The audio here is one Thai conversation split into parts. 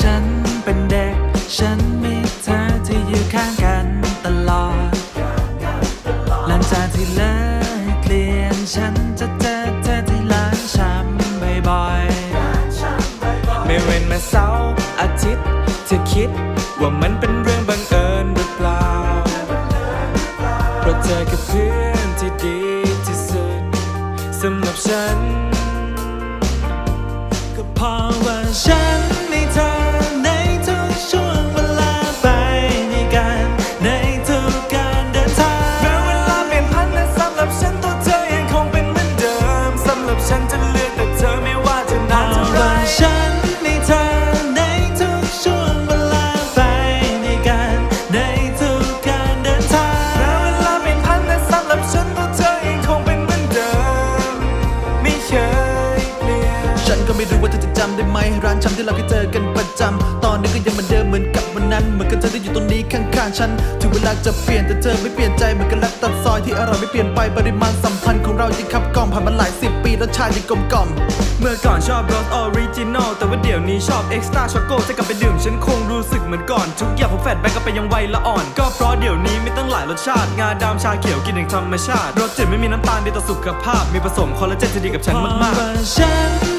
ฉันเป็นเด็ก ฉันมีเธอที่อยู่ข้างกันตลอด หลังจากที่เลิกเรียนฉันจะเจอเธอที่ร้านชำบ่อยๆ ไม่เว้นแม้เสาร์อาทิตย์เธอคิดว่ามันเป็นเรื่องบังเอิญหรือเปล่า เพราะเธอคือเพื่อนที่ดีที่สุดสำหรับฉัน ก็เพราะว่าฉัน นฉันก็ไม่รู้ว่าเธอจะจำได้ไหมร้านชำที่เราเคยเจอกันประจำตอนนี้ก็ยังเหมือนเดิมเหมือนกับวันนั้น เหมือนกับเธอที่อยู่ตรงนี้ข้างๆฉันถึงเวลาจะเปลี่ยนแต่เธอไม่เปลี่ยนใจเหมือนกันรักตัดซอยที่อร่อยไม่เปลี่ยนไปปริมาณสัมพันธ์ของเรายังขับกล่อมผ่านมาหลายสิบปีรสชาติยังกลมกล่อมเมื่อก่อนชอบรสออริจินอลแต่ว่าเดี๋ยวนี้ชอบเอ็กซ์ตร้าช็อกโกจะกลับไปดื่มฉันคงรู้สึกเหมือนก่อนทุกอย่างผมแฟดแบงก็ไปยังไวละอ่อน ก็เพราะเดี๋ยวนี้ไมีตั้งหลายรสชาติงาดำชาเขียวกินอย่างธรรมชาติรสจืดไม่มีน้ำตาลดีต่อสุขภาพ มีผสมคอลลาเจนที่ดีกับฉันมากๆ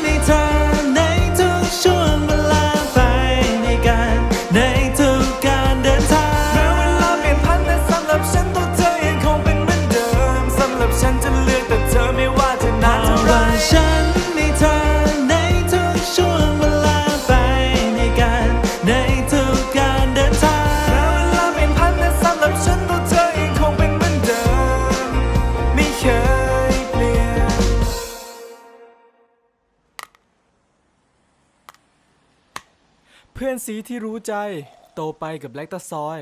เพื่อนสีที่รู้ใจ โตไปกับแลคตาซอย